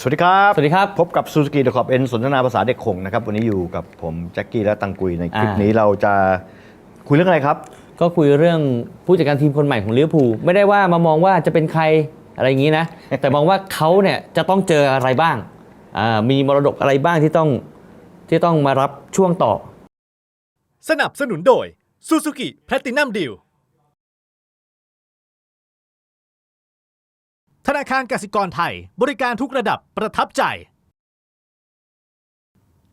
สวัสดีครับ สวัสดีครับ พบกับ Suzuki The Cop N สนทนาภาษาเด็กคงนะครับ วันนี้อยู่กับผมแจ็คกี้และตังกุยในคลิปอ่านี้ นี้เราจะคุยเรื่องอะไรครับ ก็คุยเรื่องผู้จัดการทีมคนใหม่ของลิเวอร์พูลไม่ได้ว่ามามองว่าจะเป็นใครอะไรอย่างนี้นะ แต่มองว่าเขาเนี่ยจะต้องเจออะไรบ้างอ่ามีมรดกอะไรบ้างที่ต้องที่ต้องมารับช่วงต่อ สนับสนุนโดย Suzuki Platinum Deal ธนาคารกสิกรไทย บริการทุกระดับประทับใจ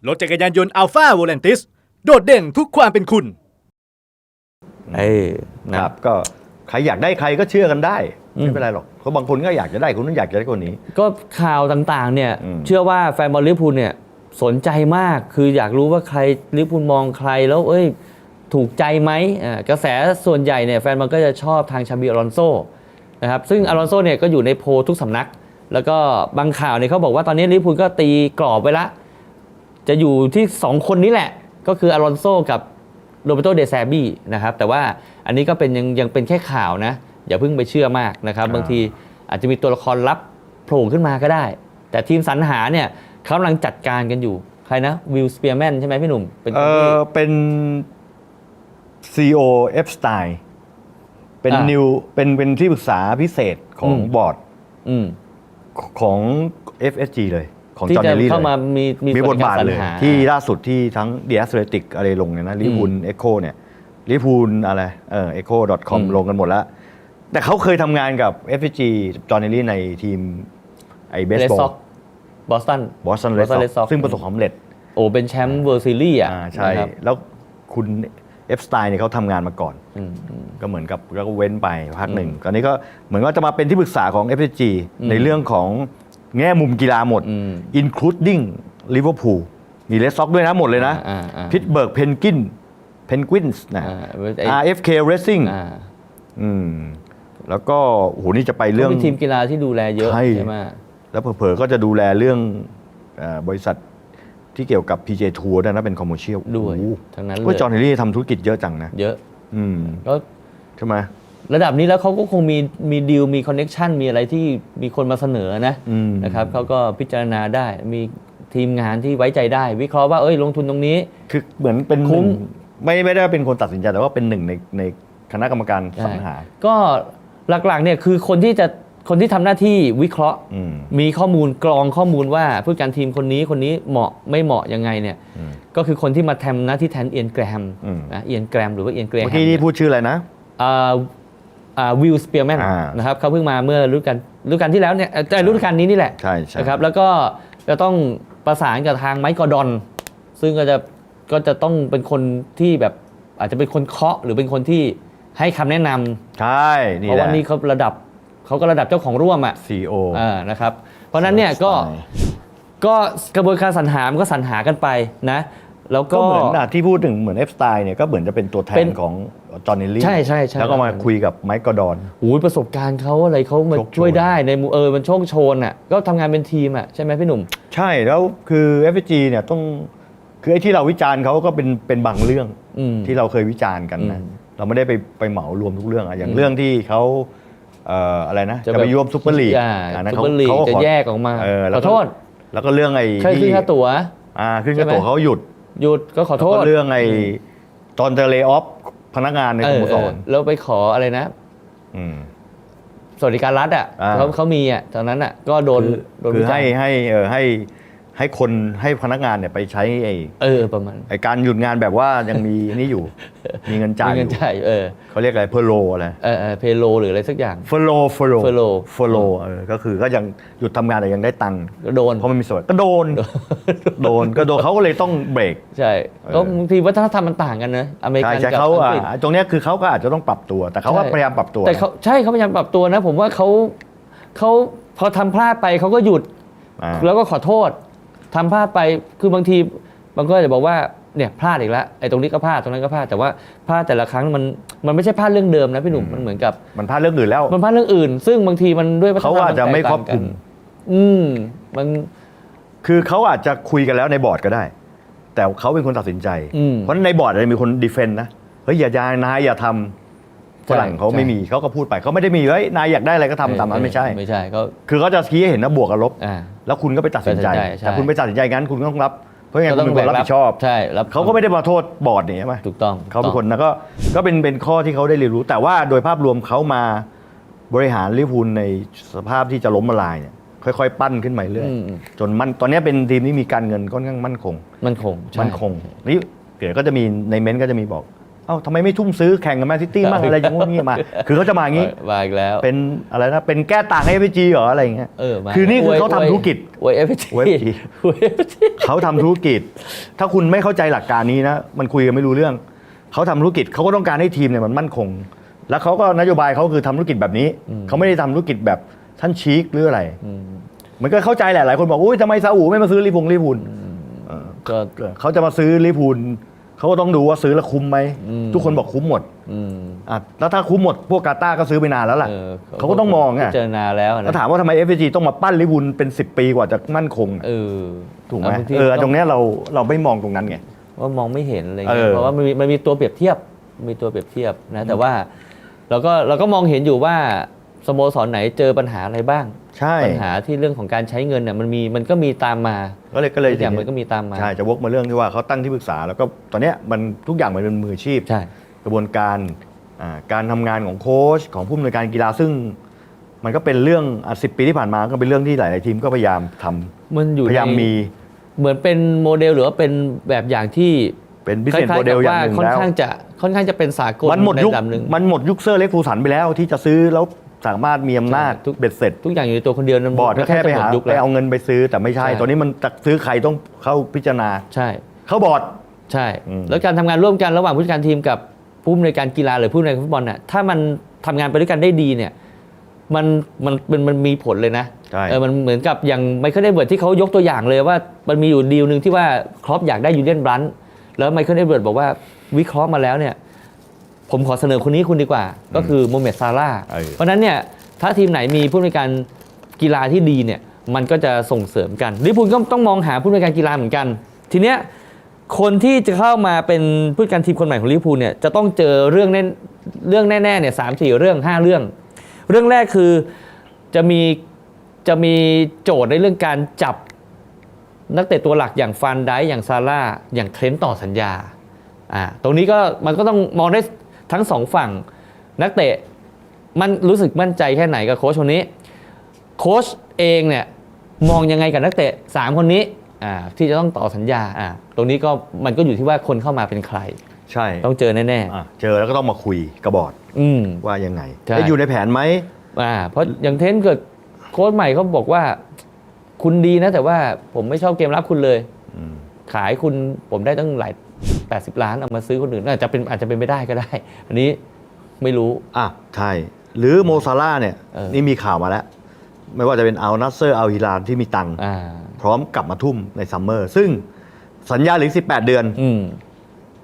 รถจักรยานยนต์ Alpha v o l a n t i s โดดเด่นทุกความเป็นคุณ เอ้ยคนะรับก็ใครอยากได้ใครก็เชื่อกันได้อืมไม่เป็นไรหรอกเพราะบางคนก็อยากจะได้คนนั้นอยากจะได้คนนี้ ก็ข่าวต่างๆเนี่ยอืม เชื่อว่าแฟนบอลลิเวอร์พูลเนี่ยสนใจมากคืออยากรู้ว่าใครลิเวอร์พูลมองใครแล้วเอ้ยถูกใจไหมอ่ากระแสส่วนใหญ่เนี่ยแฟนบอลก็จะชอบทางชาบิอลอนโซ นะครับซึ่งอลอนโซเนี่ยก็อยู่ในโพลทุกสำนัก แล้วก็บางข่าวเนี่ยเขาบอกว่าตอนนี้ลิเวอร์พูลก็ตีกรอบไว้ละ จะอยู่ที่ 2 คนนี้แหละ ก็คืออลอนโซกับโรเบโตเดซาบี้นะครับแต่ว่าอันนี้ก็เป็นยังยังเป็นแค่ข่าวนะ อย่าเพิ่งไปเชื่อมากนะครับอ่าบางทีอาจจะมีตัวละครลับโผล่ขึ้นมาก็ได้ แต่ทีมสรรหาเนี่ยเขากำลังจัดการกันอยู่ใครนะวิลสเปียร์แมนใช่ไหมพี่หนุ่มเป็นเอคนที่อเป็น CEO F Style เป็นอ่านิวเป็นเป็นที่ปรึกษาพิเศษของอืมบอร์ดอืมของ FSG เลยของที่จอห์นจะเนลลี่เข้าเลมายมีมีมีส่บวนทในกบาทรสรรเลยหาที่ล่าสุดที่ทั้ง The Athletic อะไรลงเนี่ยนะลิพูลเอ็กโคเนี่ยลิพูลอะไรเออ echo com อืมลงกันหมดแล้ว แต่เขาเคยทำงานกับ FG จอห์นเนลลี่ในทีมไอ้เบสเลสบอซ็ลอกบอสตันบอสตันเลส Boston Red Sox ซึ่งประสบความสำเร็จโอ้เป็นแชมป์เวิร์ซีรีส์อะอ่าใช่ นะครับ แล้วคุณ เอฟสไตล์เนี่ยเขาทำงานมาก่อนอืมอืมก็เหมือนกับแล้วก็เว้นไปพักหนึ่งตอนนี้ก็เหมือนว่าจะมาเป็นที่ปรึกษาของ FG อืมในเรื่องของแง่มุมกีฬาหมดอืม including ลิเวอร์พูลมีเลสซ็อกด้วยนะหมดเลยนะอ่าอ่าพิตเบิร์กเพนกินเพนกวินส์นะอ่าไอ้ RFK Racing อ่าอืมแล้วก็โอ้โหนี่จะไปเรื่องเขามีทีมกีฬาที่ดูแลเยอะใช่ใช่ไหมแล้วเผลอๆก็จะดูแลเรื่องเอ่อบริษัท ที่เกี่ยวกับ PJ Tour ด้วยนะเป็นคอมเมอร์เชียลด้วยทั้งนั้นเลยก็จอห์นเฮนรี่ทำธุรกิจเยอะจังนะ เยอะอืมก็ใช่ไหมระดับนี้แล้วเขาก็คงมีมีดีลมีคอนเน็ชันมีอะไรที่มีคนมาเสนอนะอืมนะครับเขาก็พิจารณาได้มีทีมงานที่ไว้ใจได้ วิเคราะห์ว่าเอ้ยลงทุนตรงนี้ คือเหมือนเป็นคุ้มหนึ่งไม่ไม่ได้เป็นคนตัดสินใจแต่ว่าเป็นหนึ่งในในคณะกรรมการสรรหา ก็หลักๆเนี่ยคือคนที่จะ คนที่ทำหน้าที่วิเคราะห์อืมมีข้อมูลกรองข้อมูลว่าผู้จัดการทีมคนนี้คนนี้เหมาะไม่เหมาะยังไงเนี่ยอืมก็คือคนที่มาทำหน้าที่แทนเอียนแกรมอืมนะเอียนแกรมหรือว่าเอียนแกรมเมื่อกี้นี่พูดชื่ออะไรนะวิลสเปียร์แมนอ่านะครับเขาเพิ่งมาเมื่อฤดูกาลฤดูกาลที่แล้วเนี่ยเอ่อแต่ฤดูกาลนี้นี่แหละใช่ใช่นะครับแล้วก็จะต้องประสานกับทางไมค์กอร์ดอน ซึ่งก็จะก็จะต้องเป็นคนที่แบบอาจจะเป็นคนเคาะหรือเป็นคนที่ให้คำแนะนำใช่นี่เพราะแหว่าละนี่เขาระดับ เขาก็ระดับเจ้าของร่วมอะ CEO อ่านะครับ เพราะฉะนั้นเนี่ยก็ก็กระบวนการสรรหามันก็สรรหากันไปนะ แล้วก็ก็เหมือนอะที่พูดถึงเหมือน F style เนี่ยก็เหมือนจะเป็นตัวแทเป็นนของจอห์นเนลลี่ใช่ใช่ใช่ แล้วก็มาคุยกับไมค์กอร์ดอน โอ้ยประสบการณ์เขาอะไรเขามาโชคโชน ช่วยได้ในมุมเออมันโชคโชนอะก็ทำงานเป็นทีมอะใช่ไหมพี่หนุ่ม ใช่แล้วคือ FG เนี่ยต้องคือไอ้ที่เราวิจารณ์เขาก็เป็นเป็นบางเรื่องอืมที่เราเคยวิจารณ์กันนะอืมเราไม่ได้ไปไปเหมารวมทุกเรื่องอะอย่างอืมเรื่องที่เขาเอ่ออะไรนะ จะจะไปร่วมซุปเปอร์ลีกอ่าอันนั้นซุปเปอร์ลีกขาจะขอแยกออกมาเออแล้วขอโทษแล้วก็เรื่องไอ้ใช่ขึ้นค่าตั๋ว อ่าขึ้นใช่ค่าไหมตั๋วเขาหยุดหยุดก็ขอโทแล้วษก็เรื่องไอ้ตอนจะเลย์ออฟพนักงานในเอสอโมเอสอรแล้วไปขออะไรนะ ม สวัสดิการรัฐอะอ่า เขาเขามีอะตอนนั้นอะก็โดนคือโดนคือวิจารให้ณ์ ให้เออให้ ให้คนให้พนักงานเนี่ยไปใช้ไอ้เออประมาณ ไอ้การหยุดงานแบบว่ายังมีนี่อยู่ มีเงินจ่ายมีอเงินยู่จ่ายเออเขาเรียกอะไรเพอร์โลอะไรเออเออเพโลหรืออะไรสักอย่าง เฟอร์โลเฟอร์โล furlough เฟอร์โลเออก็คือก็ยังหยุดทำงานแต่ยังได้ตังค์ก็โดน เพราะมันมีส่วนก็โดน โดนก็โดนเขาก็เลยต้องเบรก ใช่เออก็บางทีวัฒนธรรมมันต่างกันนะอเมริใช่กันใช่กับเขาอังอะกฤษ ตรงเนี้ยคือเขาก็อาจจะต้องปรับตัว แต่เขาก็ใช่ พยายามปรับตัวแต่เขาใช่เขาพยายามปรับตัวนะ ผมว่าเขาเขาพอทำพลาดไปเขาก็หยุด อ่า แล้วก็ขอโทษ ทำพลาดไปคือบางทีบางคนอาจจะบอกว่าเนี่ยพลาดอีกแล้วไอ้ตรงนี้ก็พลาดตรงนั้นก็พลาดแต่ว่าพลาดแต่ละครั้งมันมันไม่ใช่พลาดเรื่องเดิมนะพี่หนุ่มมันเหมือนกับมันพลาดเรื่องอื่นแล้ว มันพลาดเรื่องอื่น ซึ่งบางทีมันด้วยวัฒนธรรเขาอาจจะไม่ครอบคลุมนแตกต่างกันอืมมันคือเขาอาจจะคุยกันแล้วในบอร์ดก็ได้ แต่เขาเป็นคนตัดสินใจอืมเพราะในบอร์ดอาจจะมีคนดีเฟนต์นะเฮ้ยอย่ายายนายอย่าทำ ฝรั่งเขาไม่มีเขาก็พูดไปเขาไม่ได้มีเฮ้ยนายอยากได้อะไรก็ทำตามนั้นไม่ใช่ไม่ใช่ก็คือเขาจะชี้ให้เห็นนะบวกกับลบอ่าแล้วคุณก็ไปตัดสินใจตัดสินใจใช่แต่คุณไปตัดสินใจงั้นคุณก็ต้องรับ เพราะงั้นก็คุณเป็นคนรับผิดชอบใช่รับเขาก็ไม่ได้มาโทษบอร์ดนี่ใช่ไหมถูกต้องเขาเป็นคนนะก็ก็เป็นเป็นข้อที่เขาได้เรียนรู้ แต่ว่าโดยภาพรวมเขามาบริหารลิเวอร์พูลในสภาพที่จะล้มละลายเนี่ยค่อยๆ ปั้นขึ้นมาเรื่อยอืมจนมันตอนนี้เป็นทีมที่มีการเงินค่อนข้างมั่นคง มันคงใช่มั่นคงนี่เดี๋ยวก็จะมีในเม้นต์ก็จะมีบอก เอ้าทำไมไม่ทุ่มซื้อแข่งกับแมนซิตี้มั่งอะไรอย่างงี้มา คือเขาจะมาอย่างนี้มาอีกแล้ว เป็นอะไรนะ เป็นแก้ต่างให้พีจีเหรออะไรอย่างเงี้ยเออมาคือนี่คือเขาทำธุรกิจโวยเอฟจีอวย FPG เขาทำธุรกิจ ถ้าคุณไม่เข้าใจหลักการนี้นะ มันคุยกันไม่รู้เรื่อง เขาทำธุรกิจเขาก็ต้องการให้ทีมเนี่ยมันมั่นคง แล้วเขาก็นโยบายเขาคือทำธุรกิจแบบนี้ เขาไม่ได้ทำธุรกิจแบบท่านชีคหรืออะไร มันก็เข้าใจแหละหลายคนบอกอุ้ยทำไมซาอุไม่มาซื้อลิพงลิพูลเออก็เขาจะมาซื้อลิพูล เขาก็ต้องดูว่าซื้อแล้วคุ้มไหมอืมทุกคนบอกคุ้มหมดอืมอะแล้วถ้าคุ้มหมดพวกกาตาร์ก็ซื้อไปนานแล้วล่ะเออเขาก็ต้องมองไงพิจารณาแล้วนะแล้วถามว่าทำไม f อ g ต้องมาปั้นลิพูลเป็น 10 ปีกว่าจะมั่นคงอะเออถูกไหมาบางทีเออตรงเนี้ยเราเราไม่มองตรงนั้นไงว่ามองไม่เห็นอะไรเอเงี้ยอเพราะว่ามันมีมันมีตัวเปรียบเทียบมีตัวเปรียบเทียบนะแต่ว่าเราก็เราก็มองเห็นอยู่ว่า สโมสรไหนเจอปัญหาอะไรบ้าง ใช่ ปัญหาที่เรื่องของการใช้เงินเนี่ยมันมีมันก็มีตามมาก็เลยก็เลยทุกอย่างมันก็มีตามมา ใช่จะวกมาเรื่องที่ว่าเขาตั้งที่ปรึกษาแล้วก็ตอนเนี้ยมันทุกอย่างมันเป็นมืออาชีพใช่ กระบวนการอ่าการทำงานของโค้ชของผู้อำนวยการกีฬาซึ่ง มันก็เป็นเรื่องสิบปีที่ผ่านมาก็เป็นเรื่องที่หลาย ๆ ทีมก็พยายามทำมันอยู่พยายามในมีเหมือนเป็นโมเดลหรือว่าเป็นแบบอย่างที่เป็นบิสคเนสล้ายโมๆเดกัลบอย่าว่างหนึ่งค่อนแล้ว ข้างจะค่อนข้างจะเป็นสากลมันหมดยุคในระดับหนึ่ง มันหมดยุคเซอร์เล็กฟูสันไปแล้วที่จะซื้อแล้ว สามารถมีอำนาจใช่ทุกเบ็ดเสร็จ ทุกอย่างอยู่ในตัวคนเดียวนั้นบอร์ดก็แค่ไปหาจะมดยุคไปแล้วเอาเงินไปซื้อแต่ไม่ใช่ใช่ตอนนี้มันจะซื้อใครต้องเข้าพิจารณาใช่ เข้าบอร์ดใช่อืมแล้วการทำงานร่วมกันระหว่างผู้จัดการทีมกับผู้อำนวยการกีฬาหรือผู้อำนวยการฟุตบอลน่ะถ้ามันทำงานไปด้วยกันได้ดีเนี่ยมันมันมันมันมีผลเลยนะใช่เออมันเหมือนกับอย่างไมเคิลเอเวิร์ดที่เขายกตัวอย่างเลยว่ามันมีอยู่ดีลหนึ่งที่ว่าครอปอยากได้ยูเลียนบรันท์แล้วไมเคิลเอเวิร์ดบอกว่าวิเคราะห์มาแล้วเนี่ย ผมขอเสนอคนนี้คุณดีกว่า ก็คือโมเมดซาร่าห์เออ เพราะฉะนั้นเนี่ยถ้าทีมไหนมีผู้อำนวยการกีฬาที่ดีเนี่ยมันก็จะส่งเสริมกันลิเวอร์พูลก็ต้องมองหาผู้อำนวยการกีฬาเหมือนกัน ทีเนี้ยคนที่จะเข้ามาเป็นผู้จัดการทีมคนใหม่ของลิเวอร์พูลเนี่ยจะต้องเจอเรื่องแน่เรื่องแน่ๆเนี่ยสามสี่เรื่องห้าเรื่อง เรื่องแรกคือจะมีจะมีโจทย์ในเรื่องการจับ นักเตะตัวหลักอย่างฟันไดค์อย่างซาร่าห์อย่างเทรนต์ต่อสัญญาอ่าตรงนี้ก็มันก็ต้องมองได้ ทั้งสองฝั่งนักเตะมันรู้สึกมั่นใจแค่ไหนกับโค้ชคนนี้ โค้ชเองเนี่ยมองยังไงกับนักเตะ 3 คนนี้อ่าที่จะต้องต่อสัญญาอ่าตรงนี้ก็มันก็อยู่ที่ว่าคนเข้ามาเป็นใคร ใช่ต้องเจอแน่อะเจอแล้วก็ต้องมาคุยกับบอร์ดๆอืมว่ายังไงใช่ได้อยู่ในแผนไหมอ่าเพราะอย่างเทนเกิดโค้ชใหม่เขาบอกว่า คุณดีนะแต่ว่าผมไม่ชอบเกมรับคุณเลยอืมขายคุณผมได้ตั้งหลาย 80 ล้านเอามาซื้อคนอื่นอาจจะเป็นอาจจะเป็นไปได้ก็ได้ อันนี้ไม่รู้ อะใช่หรือโมซาร่าห์เนี่ยเออ นี่มีข่าวมาแล้ว ไม่ว่าจะเป็นอัลนัสเซอร์อัลฮิลานที่มีตังค์อ่าพร้อมกลับมาทุ่มในซัมเมอร์ ซึ่งสัญญาเหลือ18 เดือน อืม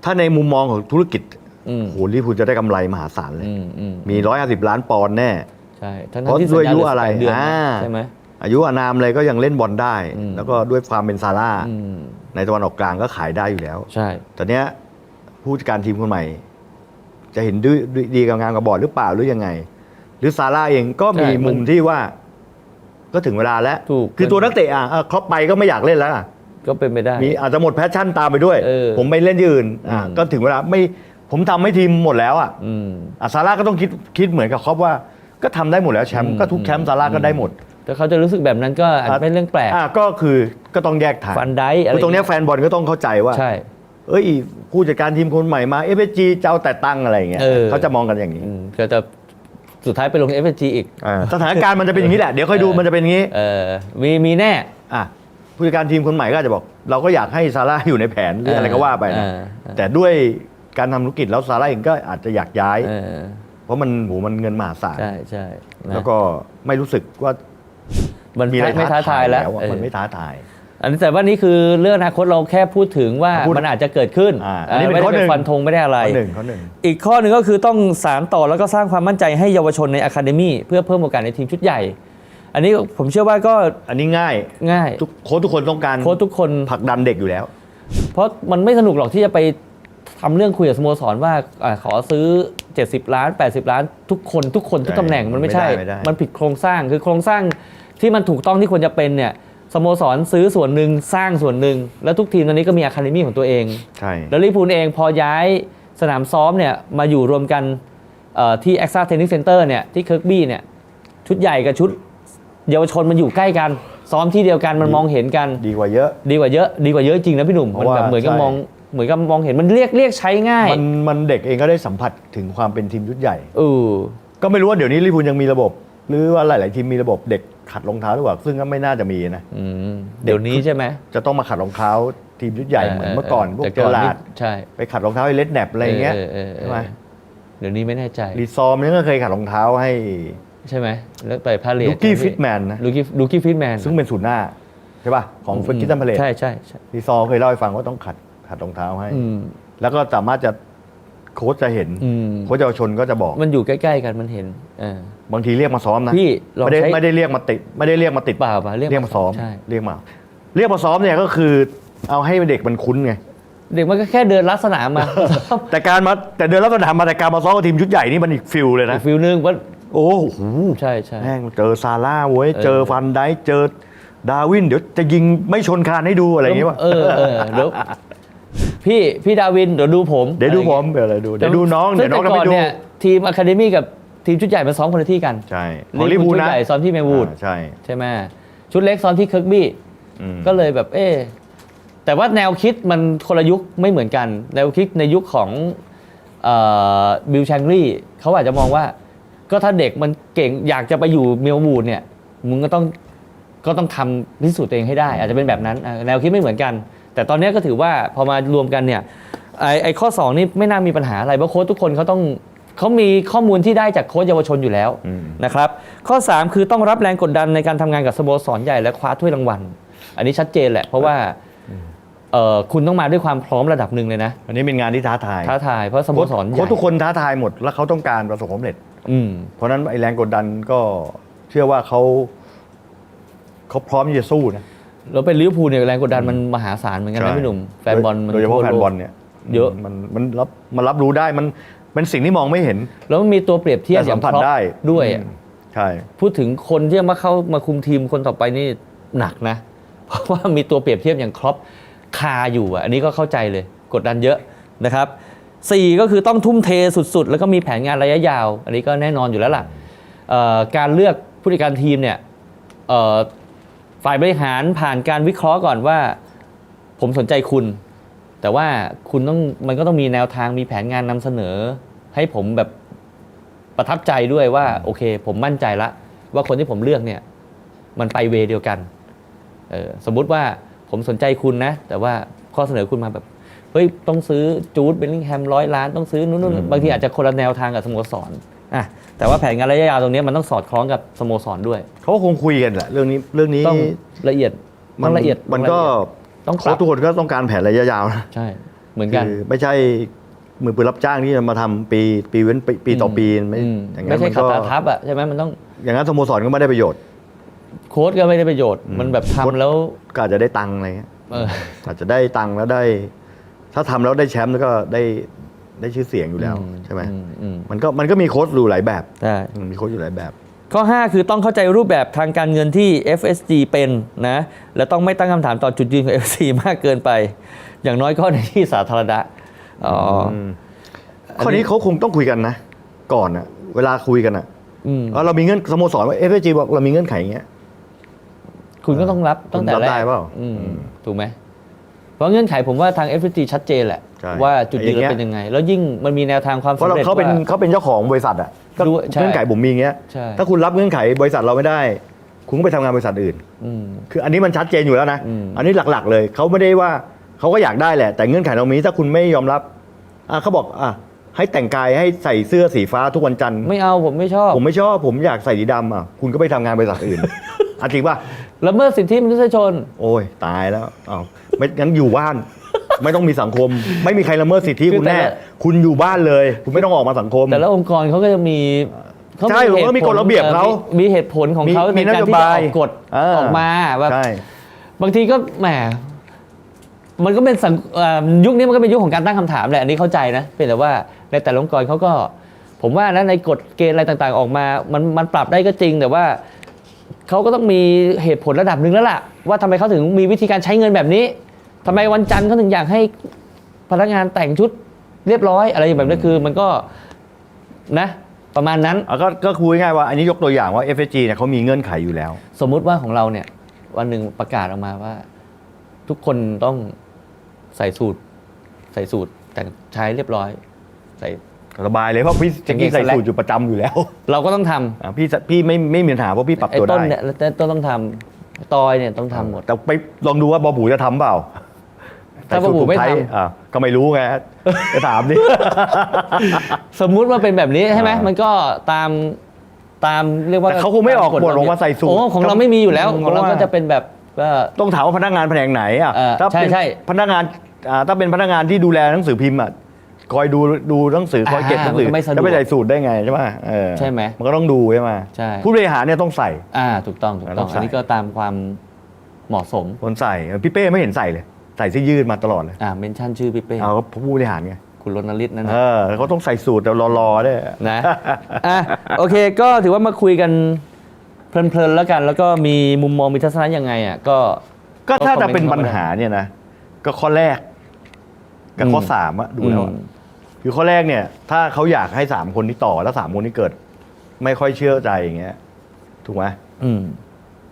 ถ้าในมุมมองของธุรกิจอืมโหลิเวอร์พูลจะได้กำไรมหาศาลเลย อืมอืมมี 150 ล้านปอนด์แน่ ใช่ทั้งเพราะที่ด้วยสัญญาอายุเหลือะไร18เดือนนะอ่า ใช่ไหม อายุอานามอะไรก็ยังเล่นบอลได้ อืม แล้วก็ด้วยความเป็นซาร่า อืม ในตะวันออกกลางก็ขายได้อยู่แล้ว ใช่ ตอนเนี้ยผู้จัดการทีมคนใหม่ จะเห็นด้วยด้วยดีกับงานกับบอร์ดหรือเปล่าหรือยังไง หรือซาร่าเองก็มีมุมที่ว่า ก็ถึงเวลาแล้ว ถูกคือตัวนักเตะอะเออครอปไปก็ไม่อยากเล่นแล้วอะก็เป็นไปได้ มีอาจจะหมดแพชชั่นตามไปด้วย เออผมไปเล่นที่อื่นอะอืม ก็ถึงเวลาไม่ผมทำให้ทีมหมดแล้วอะอืม อะซาร่าก็ต้องคิดคิดเหมือนกับครอปว่า ก็ทำได้หมดแล้วแชมป์อืมก็ทุกแชมป์ซาร่าก็ได้หมด แต่เขาจะรู้สึกแบบนั้นก็อาจจะเป็นเรื่องแปลกอะก็คือก็ต้องแยกทางฟันไดค์อะไรคือตรงเนี้ยแฟนบอลก็ต้องเข้าใจว่าใช่ เอ้ยผู้จัดการทีมคนใหม่มาเอฟจีเจ้าแต่ตั้งอะไรอย่างเงี้ยเออ เขาจะมองกันอย่างนี้อืมก็จะสุดท้ายไปลง f อ g อีก อ่าสถานการณ์มันจะเป็นอย่างนี้แหละเดี๋ยวค่อยดูเออ มันจะเป็นอย่างนี้เออมีมีแน่ อะผู้จัดการทีมคนใหม่ก็อาจจะบอก เราก็อยากให้ซาร่าอยู่ในแผนหรืออะไรก็ว่าไปนะเออเออ แต่ด้วยการทำธุรกิจแล้วซาร่าเองก็อาจจะอยากย้าย เออเพราะมันโหมันเงินมหาศาล ใช่ใช่นะแล้วก็ไม่รู้สึกว่า มันมีอะไรไม่ท้าทายแล้วอะเออมันไม่ท้าทาย อันนี้แต่ว่านี่คือเรื่องอนาคตเราแค่พูดถึงว่าพูดมันอาจจะเกิดขึ้นอ่าอันนี้เป็นไม่ข้อได้หนึ่เป็นงฟันธงไม่ได้อะไรข้อหนึ่งข้อหนึ่งอีกข้อหนึ่งก็คือต้องสารต่อแล้วก็สร้างความมั่นใจให้เยาวชนในอะคาเดมี่เพื่อเพิ่มโอกาสในทีมชุดใหญ่อันนี้ผมเชื่อว่าก็อันนี้ง่ายง่ายทุกโค้ชทุกคนต้องการโค้ชทุกคนผลักดันเด็กอยู่แล้ว เพราะมันไม่สนุกหรอกที่จะไปทำเรื่องคุยกับสโมสรว่าอาขอซื้อ 70 ล้าน 80 ล้าน ทุกคนทุกคนทุกใช่ตำแหน่งมันไม่ใช่ไม่ได้ไม่ได้มันผิดโครงสร้างคือโครงสร้าง ที่มันถูกต้องที่ควรจะเป็นเนี่ยสโมสรซื้อส่วนหนึ่งสร้างส่วนหนึ่ง แล้วทุกทีมตอนนี้ก็มีอะคาเดมี่ของตัวเอง ใช่ แล้วลิเวอร์พูลเองพอย้ายสนามซ้อมเนี่ยมาอยู่รวมกันเอ่อที่ a x a Training Center เนี่ยที่เคิร์กบี้เนี่ยชุดใหญ่กับชุดเยาวชนมันอยู่ใกล้กัน ซ้อมที่เดียวกันมันมองเห็นกัน ดีกว่าเยอะ ดีกว่าเยอะดีกว่าเยอะจริงนะพี่หนุ่มเพมันราะว่าแบบเหมือนกับใช่ มองเหมือนกับมองเห็นมันเรียกเรียกใช้ง่ายมันมันเด็กเองก็ได้สัมผัสถึงความเป็นทีมชุดใหญ่ เออ ก็ไม่รู้ว่าเดี๋ยวนี้ลิเวอร์พูลยังมีระบบ หรือว่าหลาย ๆ ทีมมีระบบเด็กขัดรองเท้าหรือเปล่า ซึ่งก็ไม่น่าจะมีนะ อืมเดี๋ยวนี้ใช่ไหม จะต้องมาขัดรองเท้าทีมชุดใหญ่เหมือนเมื่อก่อนพวกแต่เจอหลาดใช่ ไปขัดรองเท้าให้เลดแนบอะไรอย่างเงี้ยออออเออใช่ไหมเดี๋ยวนี้ไม่แน่ใจรีซอมเนี่ยก็เคยขัดรองเท้าให้ใช่ไหมแล้วไปพาเลทลูกี้ฟิตแมนนะลูกี้ลูกี้ฟิตแมนซึ่งเป็นศูนย์หน้าใช่ป่ะของเฟอร์กิสตันพาเลตใช่ใช่ใช่รีซอร์เคยเล่าให้ฟังว่าต้องขัดขัดรองเท้าให้อืมแล้วก็สามารถจะ โค้ชจะเห็นอืม โค้ชเยาวชนก็จะบอก มันอยู่ใกล้ ๆ กันมันเห็นเออ บางทีเรียกมาซ้อมนะพี่ลองไม่ได้ใช้ไม่ได้เรียกมาติดไม่ได้เรียกมาติดเปล่าเปล่าเรียกเรียกมาซ้อมใช่ เรียกมา เรียกมาซ้อมเนี่ยก็คือเอาให้เด็กมันคุ้นไง เด็กมันก็แค่เดินลัดสนามมา แต่การมาแต่เดินแล้วก็ทำมาแต่การมาซ้อมกับทีมชุดใหญ่นี่มันอีกฟิลเลยอีนะกฟิลนึงว่าโอ้โหใช่ใช่ แม่งเจอซาร่าเว้ยเออ เจอฟันไดค์เจอดาร์วิน เดี๋ยวจะยิงไม่ชนคานให้ดูอะไรอย่างเงี้ยวะเออเออเดี๋ยว พี่พี่ดาวินเดี๋ยวดูผมเดี๋ยวดูผมเดี๋ยวอะไรดูเดี๋ยวดูน้องเดี๋ยวน้องก็ซึ่ไม่แต่ดูเนี่ยทีมอะคาเดมี่กับทีมชุดใหญ่มาซ้อมคนละที่กันใช่ของลิลิเวอร์พูลชุดนะใหญ่ซ้อมที่เมวูดอ่าใช่ใช่ไหมชุดเล็กซ้อมที่เคิร์กบี้ อืม ก็เลยแบบเอ๊ะแต่ว่าแนวคิดมันคนละยุคไม่เหมือนกัน แนวคิดในยุคของบิลแชงรีเขาอาจจะมองว่า ก็ถ้าเด็กมันเก่งอยากจะไปอยู่เมลบูดเนี่ยมึงก็ต้องก็ต้องทำพิสูจน์ตัวเองให้ได้ อาจจะเป็นแบบนั้นอะแนวคิดไม่เหมือนกัน แต่ตอนนี้ก็ถือว่าพอมารวมกันเนี่ยไอไอข้อ 2 นี่ไม่น่ามีปัญหาอะไรเพราะโค้ชทุกคนเขาต้องเขามีข้อมูลที่ได้จากโค้ชเยาวชนอยู่แล้วอืมนะครับข้อ 3 คือต้องรับแรงกดดันในการทำงานกับสโมสรใหญ่และคว้าถ้วยรางวัล อันนี้ชัดเจนแหละ เพราะว่าเอ่อคุณต้องมาด้วยความพร้อมระดับหนึ่งเลยนะ อันนี้เป็นงานที่ท้าทายท้าทายเพราะสโมสรใหโค้ญ่ชทุกคนท้าทายหมดแล้วเขาต้องการประสบความสำเร็จอืมเพราะฉะนั้นไอ้แรงกดดันก็เชื่อว่าเขาเขาพร้อมที่จะสู้นะ แล้วเป็นลิเวอร์พูลเนี่ยแรงกดดันมันมหาศาลเหมือนกันนะพี่หนุ่มแฟนบอลมันโดยเฉพาะทั่วแฟนโลกบอลเนี่ยเยอะมันมันรับมันรับรู้ได้มันเป็นสิ่งที่มองไม่เห็น แล้วมันมีตัวเปรียบเทียบแต่อสัย่ามงผัสครอปได้ด้วยอือะมใช่พูดถึงคนที่จะมาเข้ามาคุมทีมคนต่อไปนี่หนักนะ เพราะว่ามีตัวเปรียบเทียบอย่างครอปคาอยู่อะอันนี้ก็เข้าใจเลยกดดันเยอะนะครับสี่ก็คือต้องทุ่มเทสุดๆ แล้วก็มีแผนงานระยะยาว อันนี้ก็แน่นอนอยู่แล้วล่ะเอ่อการเลือกผู้จัดการทีมเนี่ยเอ่อ ฝ่ายบริหารผ่านการวิเคราะห์ก่อนว่า ผมสนใจคุณ แต่ว่าคุณต้องมันก็ต้องมีแนวทางมีแผนงานนำเสนอ ให้ผมแบบประทับใจด้วยว่า โอเค ผมมั่นใจละ ว่าคนที่ผมเลือกเนี่ย มันไปเวย์เดียวกันเออสมมุติว่าผมสนใจคุณนะ แต่ว่าข้อเสนอคุณมาแบบเฮ้ยต้องซื้อจูดเบลลิงแฮมร้อยล้านต้องซื้อนู่นนู่นบางทีอาจจะคนละแนวทางกับสโมสร อะแต่ว่าแผนงานระยะยาวตรงเนี้ยมันต้องสอดคล้องกับสโมสรด้วย เขาก็คงคุยกันแหละเรื่องนี้เรื่องนี้ต้องละเอียดมัต้องละเอียดมันก็ต้องปโค้รัชบทุกคนก็ต้องการแผนระยะยาวนะใช่ เหมือนกันคือไม่ใช่มือปืนรับจ้างที่จะมาทำปีปีเว้นปีปีต่อปีไม่อืมอย่างนั้ไม่นใช่มันขับก็ตาทับอะใช่ไหมมันต้องอย่างนั้นสโมสรก็ไม่ได้ประโยชน์ โค้ดก็ไม่ได้ประโยชน์ มันแบบทำแล้วก็อาจจะได้ตังค์อะไรเงี้ยเอออาจจะได้ตังค์แล้วได้ ถ้าทำแล้วได้แชมป์แล้วก็ได้ ได้ชื่อเสียงอยู่แล้วอืมใช่ไหมอืมอืมมันก็มันก็มีโค้ชอยู่หลายแบบใช่อืมมีโค้ชอยู่หลายแบบ ข้อ 5 คือต้องเข้าใจรูปแบบทางการเงินที่ FSG เป็นนะและต้องไม่ตั้งคำถามต่อจุดยืนของ FSG มากเกินไป อย่างน้อยก็ในที่สาธารณะอ๋ออมข้อนี้เขาคงต้องคุยกันนะ ก่อนอะเวลาคุยกันอะอืมว่าเรามีเงื่อนสโมสรว่าเอฟจีบอกเรามีเงื่อนไขอย่างเงี้ยคุณก็ต้องรับตั้งแต่คุณรับแรได้กเปล่าอืมอืมถูกไหม เพราะเงื่อนไขผมว่าทาง FSG ชัดเจนแหละ ใช่ว่าจุดยืนอย่างเงี้เรายเป็นยังไง แล้วยิ่งมันมีแนวทางความเพราะสำเราเร็จเขาเป็นว่า เขาเป็นเจ้าของบริษัทอะก็ด้วยใช่เงื่อนไขผมมีอย่างเงี้ย ใช่ ถ้าคุณรับเงื่อนไขบริษัทเราไม่ได้ คุณก็ไปทำงานบริษัทอื่น อืม คืออันนี้มันชัดเจนอยู่แล้วนะ อืม อันนี้หลักๆเลยเขาไม่ได้ว่าเขาก็อยากได้แหละ แต่เงื่อนไขเรามีถ้าคุณไม่ยอมรับอะเขาบอกอะให้แต่งกายให้ใส่เสื้อสีฟ้าทุกวันจันทร์ ไม่เอาผมไม่ชอบ ผมไม่ชอบผมอยากใส่สีดำอะคุณก็ไปทำงานบริษัทอื่นอะจริงป่ะ ละเมิดสิทธิมนุษยชน โอ้ยตายแล้วอ้าวไม่งั้นอยู่บ้าน ไม่ต้องมีสังคม ไม่มีใครละเมิดสิทธิคือคุณแน่แต่ละ คุณอยู่บ้านเลย คุณไม่ต้องออกมาสังคม แต่ละองค์กรเขาก็จะมีเขาใช่ผมว่ามีกฎระเบียบเขามีเหตุผลของเขามีในการที่นโยจะบาอยอกกฎเออ ออกมาว่าใช่ บางทีก็แหม มันก็เป็นสังเอ่อยุคนี้มันก็เป็นยุคของการตั้งคำถามแหละอันนี้เข้าใจนะเป็นแต่ว่าในแต่ละองค์กรเขาก็ ผมว่านะในกฎเกณฑ์อะไรต่างๆ ออกมา มันมันปรับได้ก็จริง แต่ว่า เขาก็ต้องมีเหตุผลระดับหนึ่งแล้วล่ะ ว่าทำไมเขาถึงมีวิธีการใช้เงินแบบนี้ทำไมวันจันทร์เขาถึงอยากให้พนักงานแต่งชุดเรียบร้อย อะไรแบบนี้คือมันก็นะ ประมาณนั้น อะก็ก็คุยง่ายๆว่าอันนี้ยกตัวอย่างว่า FSG เนี่ยเขามีเงื่อนไขอยู่แล้ว สมมุติว่าของเราเนี่ย วันหนึ่งประกาศออกมาว่า ทุกคนต้องใส่สูตร ใส่สูตรแต่งใช้เรียบร้อย ใส่ สบายเลยเพราะพี่แจ็คกี้กางเกงใส่สแล็กสูทอยู่ประจำอยู่แล้วเราก็ต้องทำอะพี่พี่ไม่ไม่มีปัญหาเพราะพี่ปรับไอ้ตัวต้ได้นเนี่ยแล้วต้นต้องทำตอยเนี่ยต้องทำหมด แต่ไปลองดูว่าบอบูจะทำเปล่าถ้าบอบูไม่ทำ ใส่สูทผูกทยอะก็ไม่รู้ไงไปถามดิ สมมุติว่าเป็นแบบนี้ใช่ไหมอ่ามัมันก็ตามตามเรียกว่าแต่เขาคงไม่ออกกฎออกมาใส่สูทโอ้ของเราไม่มีอยู่แล้วเพของราะเราว่าก็จะเป็นแบบว่า ต้องถามว่าพนักงานแผนกไหนอะเออถ้าใช่เป็นใช่ พนักงานอ่าถ้าเป็นพนักงานที่ดูแลหนังสือพิมพ์อะ คอยดูดูหนังสือคอยเก็บหนังสือมันก็ไม่สะดวกจะไปใส่สูตรได้ไงใช่ไหมเออใช่ไหมมันก็ต้องดูใช่ไหมใช่ ผู้บริหารเนี่ยต้องใส่ อ่า ถูกต้องถูกต้ต้อองงใส่ อันนี้ก็ตามความเหมาะสม คนใส่เออพี่เป้ไม่เห็นใส่เลย ใส่เสื้อยืดมาตลอดเลยอ่าเมนชั่นชื่อพี่เป้เอาก็ผู้บริหารไงคุณรณฤทธิ์นั่นเอนะ อเขาต้องใส่สูตรแต่รอๆด้วย นะ อะ โอเค ก็ถือว่ามาคุยกันเพลินๆแล้วกัน แล้วก็มีมุมมองมีทัศนะยังไงอะ ก็ ก็ถ้าจะเป็นก็คอมเมนต์ปัญหาเนี่ยนะ ก็ข้อแรก กับข้ออมสามอะดูแล้วอะอืม คือข้อแรกเนี่ย ถ้าเขาอยากให้สามคนที่ต่อแล้วสามคนที่เกิด ไม่ค่อยเชื่อใจอย่างเงี้ย ถูกไหมอืม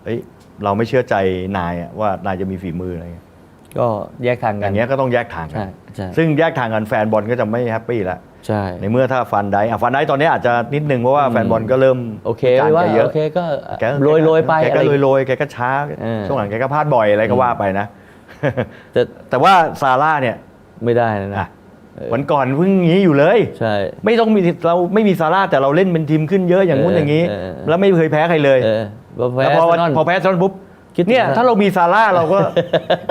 เฮ้ยเราไม่เชื่อใจนายอะว่านายจะมีฝีมืออะไรเงี้ยก็แยกทางอกันย่างเงี้ยก็ต้องแยกทางกัใช่นใช่ซึ่งแยกทางกันแฟนบอลก็จะไม่แฮปปี้แล้วใช่ ในเมื่อถ้าฟันได้อะฟันได้ตอนนี้อาจจะนิดนึงเพราะว่าอืมแฟนบอลก็เริ่มโอเคจานว่าแกเยอะ โอเคก็แกก็โรยโรยๆไปแกอะก็ไรโรยโรยๆแกก็ช้า เออ ช่วงหลังแกก็พลาดบ่อยอะไรก็ว่าไปนะ แต่แต่ว่าซาร่าเนี่ยไม่ได้นะอะนะเออ วันก่อนเพิ่งงี้อยู่เลย ใช่ ไม่ต้องมีเราไม่มีซาร่าแต่เราเล่นเป็นทีมขึ้นเยอะอย่างงู้นเอออย่างนี้เออเออแล้วไม่เคยแพ้ใครเลยเออพอแพ้แล้วพออาร์เซนอลพอแพ้ซอนปุ๊บคิดถึงเนี่ยนะถ้าเรามีซาร่าเราก็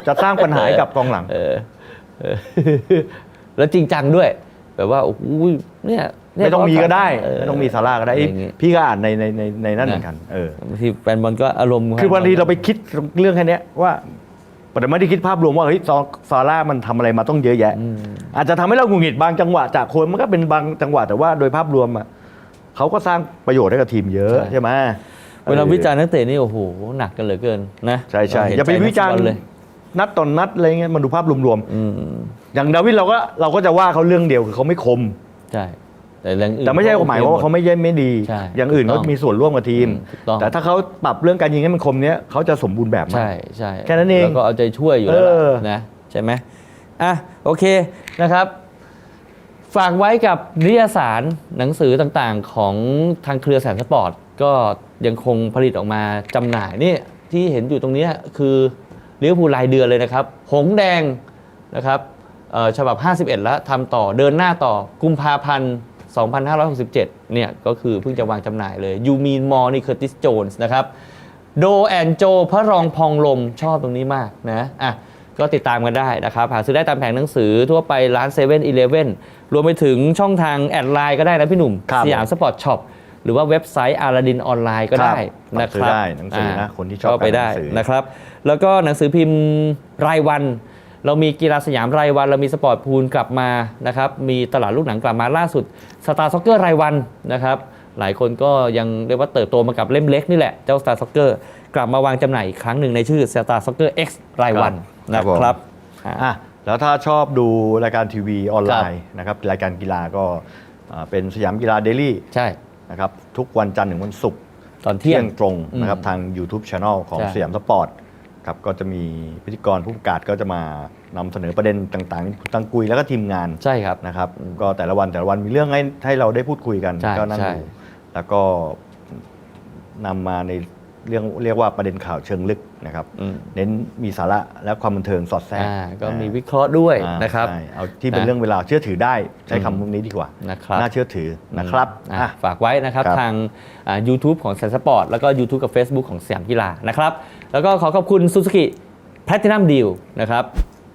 จะสร้างปัญหาให้กับกองหลังเออเออแล้วจริงจังด้วย แบบว่าโอ้โหเนี่ยเนี่ยไม่ต้องมีก็ได้เไม่ต้องมีซาร่าก็ได้อย่างงี้พี่ก็อ่านในในในในนั่นเหมือนกันเออบางทีแฟนบอลก็อารมณ์คือบางทีเราไปคิดเรื่องแค่เนี้ยว่า แต่ไม่ได้คิดภาพรวมว่าเฮ้ยซอซาร่ามันทำอะไรมาต้องเยอะแยะอืมอาจจะทำให้เราหงุดหงิดบางจังหวะจากคนมันก็เป็นบางจังหวะแต่ว่าโดยภาพรวมอะเขาก็สร้างประโยชน์ให้กับทีมเยอะใช่ไหมเวลาวิจารณ์นักเตะนี่โอ้โหหนักกันเหลือเกินนะใช่ใช่เห็นอย่าไปใจนักวิจารณ์ฟุตบอลเลยนัดต่อนนัดอะไรเงี้ยมันดูภาพรวมอืมๆอย่างดาวิดเราก็เราก็จะว่าเขาเรื่องเดียวคือเขาไม่คมใช่ แต่เรื่องอื่นแต่ไม่ใช่หมายความว่าเขาไม่เย่ไม่ดี ใช่อย่างอื่นถูกต้เขาองมีส่วนร่วมกับทีม อืมถูกต้อง แต่ถ้าเขาปรับเรื่องการยิงให้มันคมเนี้ยเขาจะสมบูรณ์แบบมาก ใช่ใช่แค่นั้นเองแล้วก็เอาใจช่วยอยู่แล้วล่ะเออนะใช่ไหมอะโอเคนะครับ ฝากไว้กับนิยสารหนังสือต่างๆของทางเครือแสนสปอร์ต ก็ยังคงผลิตออกมาจำหน่ายนี่ที่เห็นอยู่ตรงเนี้ยคือลิเวอร์พูลรายเดือนเลยนะครับ หงแดงนะครับเอ่อฉบับ 51 แล้วทำต่อเดินหน้าต่อกุมภาพันธ์ 2567 เนี่ยก็คือเพิ่งจะวางจำหน่ายเลยยูมีนมอร์นี่เคอร์ติสโจนส์นะครับโดแอนโจพระรองพองลมชอบตรงนี้มากนะอะก็ติดตามกันได้นะครับ หาซื้อได้ตามแผงหนังสือทั่วไปร้าน7 e เ e ่ e อรวมไปถึงช่องทางแอดไลน์ก็ได้นะพี่หนุ่ม ครับ สยามสปอร์ตช็อปหรือว่าเว็บไซต์อาราดินออนไลน์ก็ได้ครับนะคซื้อรับได้หนังสือนะคนที่ชอบก็ไปได้อ่านหนังสือ นะครับ แล้วก็หนังสือพิมพ์รายวัน เรามีกีฬาสยามรายวัน เรามีสปอร์ตพูลกลับมานะครับ มีตลาดลูกหนังกลับมาล่าสุดสตาร์ซ็อกเกอร์รายวันนะครับ หลายคนก็ยังเรียกว่าเติบโตมากับเล่มเล็กนี่แหละ เจ้า Star Soccer กลับมาวางจำหน่ายอีกครั้งหนึ่งในชื่อ Star Soccer X รายวันครันะบผมครับอ่าอะแล้วถ้าชอบดูรายการทีวีออนไลน์นะครับรายการกีฬาก็อ่าเป็นสยามกีฬาเดลี่ใช่ นะครับทุกวันจันทร์ถึงวันศุกร์ตอนเที่ยง ตรงนะครับอืมทาง YouTube Channel ของใช่ สยามสปอร์ต ครับก็จะมีพิธีกรผู้ประกาศก็จะมานำเสนอประเด็นต่างๆคุณตังกุยแล้วก็ทีมงานใช่ครับ นะครับก็แต่ละวันแต่ละวันมีเรื่องให้ให้เราได้พูดคุยกันใช่ก็นั่งใช่ ดูแล้วก็นำมาในเรื่องเรียกว่าประเด็นข่าวเชิงลึกนะครับ อืมเน้นมีสาระและความบันเทิงสอดแทรกอ่าก็มีวิเคราะห์ด้วยอ่านะครับ ใช่เอาที่เป็นนะ เรื่องเวลาเชื่อถือได้ใช้อืมคำพวกนี้ดีกว่า นะครับ น่าเชื่อถือนะครับอะ อะฝากไว้นะครับ ครับทางอ่า YouTube ของแซนสปอร์ตแล้วก็ YouTube กับ Facebook ของสยามกีฬานะครับ แล้วก็ขอขอบคุณ Suzuki Platinum Deal นะครับ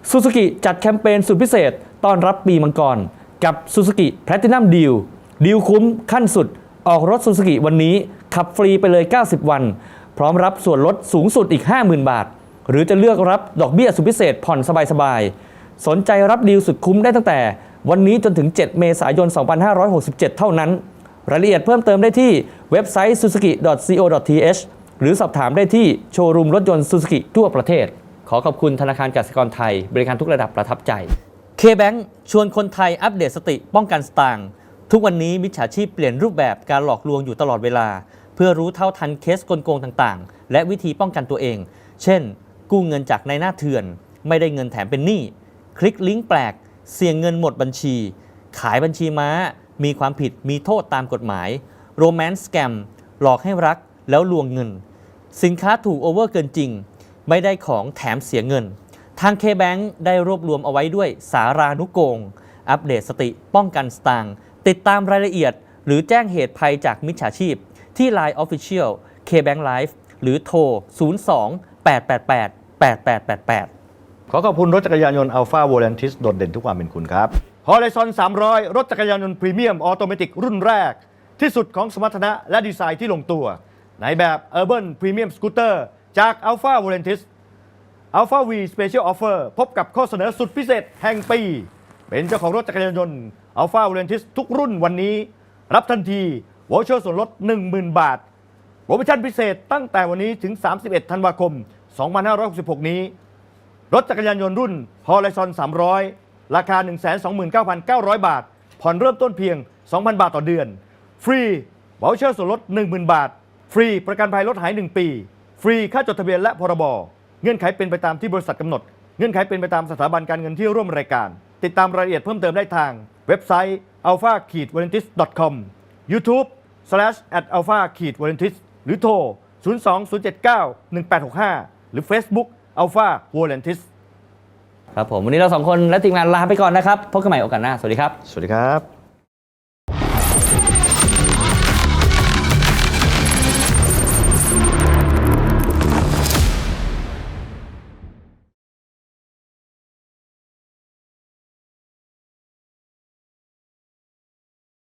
Suzuki จัดแคมเปญสุดพิเศษต้อนรับปีมังกร กับ Suzuki Platinum Deal ดีลคุ้มขั้นสุดออกรถ Suzuki วันนี้ขับฟรีไปเลย 90 วัน พร้อมรับส่วนลดสูงสุดอีก 50,000 บาท หรือจะเลือกรับดอกเบี้ยสุดพิเศษผ่อนสบายๆสนใจรับดีลสุดคุ้มได้ตั้งแต่ วันนี้จนถึง 7 เมษายน 2567 เท่านั้น รายละเอียดเพิ่มเติมได้ที่เว็บไซต์ suzuki.co.th หรือสอบถามได้ที่โชว์รูมรถยนต์ Suzuki ทั่วประเทศ ขอขอบคุณธนาคารกสิกรไทย บริการทุกระดับประทับใจ K-Bank ชวนคนไทยอัปเดตสติป้องกันสตางค์ทุกวันนี้มิจฉาชีพเปลี่ยนรูปแบบการหลอกลวงอยู่ตลอดเวลา เพื่อรู้เท่าทันเคสกลโกงต่างๆ และวิธีป้องกันตัวเอง เช่น กู้เงินจากในหน้าเถื่อน ไม่ได้เงินแถมเป็นหนี้คลิกลิงก์แปลก เสี่ยงเงินหมดบัญชี ขายบัญชีม้า มีความผิดมีโทษตามกฎหมายโรแมนต์สแกมหลอกให้รักแล้วลวงเงิน สินค้าถูกโอเวอร์เกินจริง ไม่ได้ของแถมเสียเงิน ทาง K-Bank ได้รวบรวมเอาไว้ด้วยสารานุโกง อัปเดตสติป้องกันสตางค์ติดตามรายละเอียด หรือแจ้งเหตุภัยจากมิจฉาชีพ ที่ Line Official K-Bank Live หรือโทร 02 888 8888 ขอขอบคุณรถจักรยานยนต์ Alpha v o l a n t i s โดดเด่นทุกความเป็นคุณครับ Horizon 300 รถจักรยานยนต์พรีเมียมออโตเมติกรุ่นแรก ที่สุดของสมรรถนะและดีไซน์ที่ลงตัว ในแบบ Urban Premium Scooter จาก Alpha v o l a n t i s Alpha V Special Offer พบกับข้อเสนอสุดพิเศษแห่งปี เป็นเจ้าของรถจักรยานยนต์ Alpha v o l a n t i s ทุกรุ่นวันนี้ รับทันทีวอเชอร์ส่วนลด 10,000 บาทโปรโมชั่นพิเศษตั้งแต่วันนี้ถึง 31 ธันวาคม 2566 นี้ รถจักรยานยนต์รุ่น Horizon 300 ราคา 129,900 บาท ผ่อนเริ่มต้นเพียง 2,000 บาทต่อเดือน ฟรีวอลเชอร์ส่วนลด 10,000 บาท ฟรีประกันภัยรถหาย 1 ปี ฟรีค่าจดทะเบียนและพรบ เงื่อนไขเป็นไปตามที่บริษัทกำหนด เงื่อนไขเป็นไปตามสถาบันการเงินที่ร่วมรายการ ติดตามรายละเอียดเพิ่มเติมได้ทาง เว็บไซต์ alpha v a l e n t i s com YouTube slash at alpha v a l e n t i s หรือโทร 02079 1865 หรือ Facebook alpha v a l e n t i s ครับผมวันนี้เราสองคนและทีมงานลาไปก่อนนะครับพบกันใหม่โอกาสหน้าสวัสดีครับ สวัสดีครับ